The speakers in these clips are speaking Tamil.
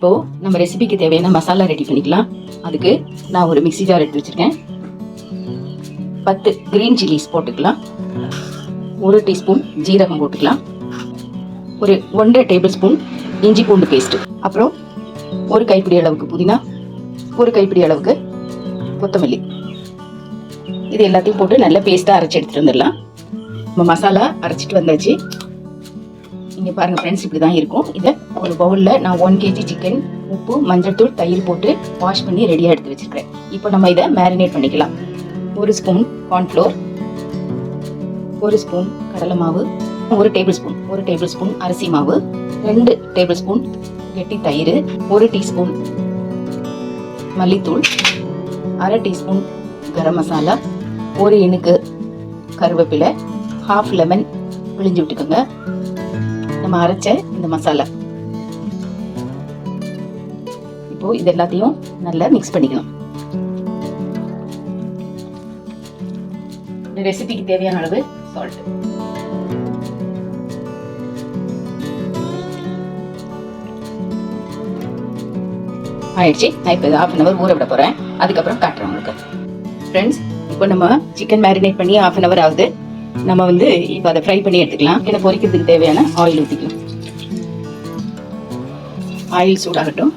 இப்போ நம்ம ரெசிபிக்கு தேவையான மசாலா ரெடி பண்ணிக்கலாம். அதுக்கு நான் ஒரு மிக்ஸி ஜார் எடுத்து வச்சிருக்கேன். பத்து கிரீன் சில்லிஸ் போட்டுக்கலாம். ஒரு டீஸ்பூன் ஜீரகம் போட்டுக்கலாம். ஒரு ஒன்றரை டேபிள் ஸ்பூன் இஞ்சி பூண்டு பேஸ்ட் அப்புறம் ஒரு கைப்பிடி அளவுக்கு புதினா ஒரு கைப்பிடி அளவுக்கு கொத்தமல்லி. இது எல்லாத்தையும் போட்டு நல்லா பேஸ்ட்டாக அரைச்சி எடுத்துகிட்டு வந்துடலாம். நம்ம மசாலா அரைச்சிட்டு வந்தாச்சு. இங்கே பாருங்கள் ஃப்ரெண்ட்ஸ் இப்படி தான் இருக்கும். இதை ஒரு பவுலில் நான் ஒன் கேஜி சிக்கன் உப்பு மஞ்சள்தூள் தயிர் போட்டு வாஷ் பண்ணி ரெடியாக எடுத்து வச்சுருக்கிறேன். இப்போ நம்ம இதை மேரினேட் பண்ணிக்கலாம். ஒரு ஸ்பூன் கார்ன்ஃப்ளோர் ஒரு ஸ்பூன் கடலை மாவு ஒரு டேபிள் ஸ்பூன் ஒரு டேபிள் ஸ்பூன் அரிசி மாவு ரெண்டு டேபிள் ஸ்பூன் கெட்டி தயிர் ஒரு டீஸ்பூன் மல்லித்தூள் அரை டீஸ்பூன் கரம் மசாலா ஒரு இனுக்கு கருவேப்பிலை ஹாஃப் லெமன் பிழிஞ்சு விட்டுக்கோங்க. நம்ம அரைச்ச இந்த மசாலா. இப்போ இது எல்லாத்தையும் நல்லா மிக்ஸ் பண்ணிக்கணும். இந்த ரெசிபிக்கு தேவையான அளவு சால்ட் ஆயிடுச்சு. நான் இப்போ ஹாஃப் அன் ஹவர் ஊற விட போகிறேன் அதுக்கப்புறம் காட்டுறேன் உங்களுக்கு. ஃப்ரெண்ட்ஸ் இப்போ நம்ம சிக்கன் மேரினேட் பண்ணி ஹாஃப் அன் ஹவர் ஆகுது. நம்ம வந்து இப்போ அதை ஃப்ரை பண்ணி எடுத்துக்கலாம். இதை பொரிக்கிறதுக்கு தேவையான ஆயில் ஊற்றிக்கலாம் ஆயில் சூடாகட்டும்.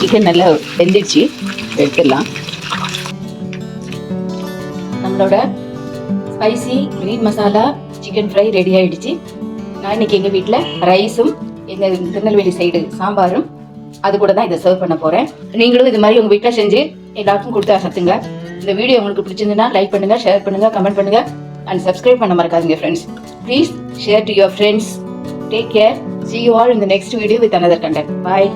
சிக்கன் நல்லா வெந்துடுச்சு. எடுத்துடலாம். நம்மளோட spicy green masala chicken fry ready ஆயிடுச்சு. நான் இன்னைக்கு எங்கள் வீட்டில் ரைஸும் எங்கள் திருநெல்வேலி சைடு சாம்பாரும் அது கூட தான் இதை சர்வ் பண்ண போகிறேன் நீங்களும் இது மாதிரி உங்கள் வீட்டில் செஞ்சு எல்லாருக்கும் கொடுத்து அசத்துங்க. இந்த வீடியோ உங்களுக்கு பிடிச்சிருந்துன்னா லைக் பண்ணுங்க ஷேர் பண்ணுங்க கமெண்ட் பண்ணுங்க. அண்ட் சப்ஸ்கிரைப் பண்ண மறக்காதீங்க friends please share to your friends take care see you all இந்த next video with another another bye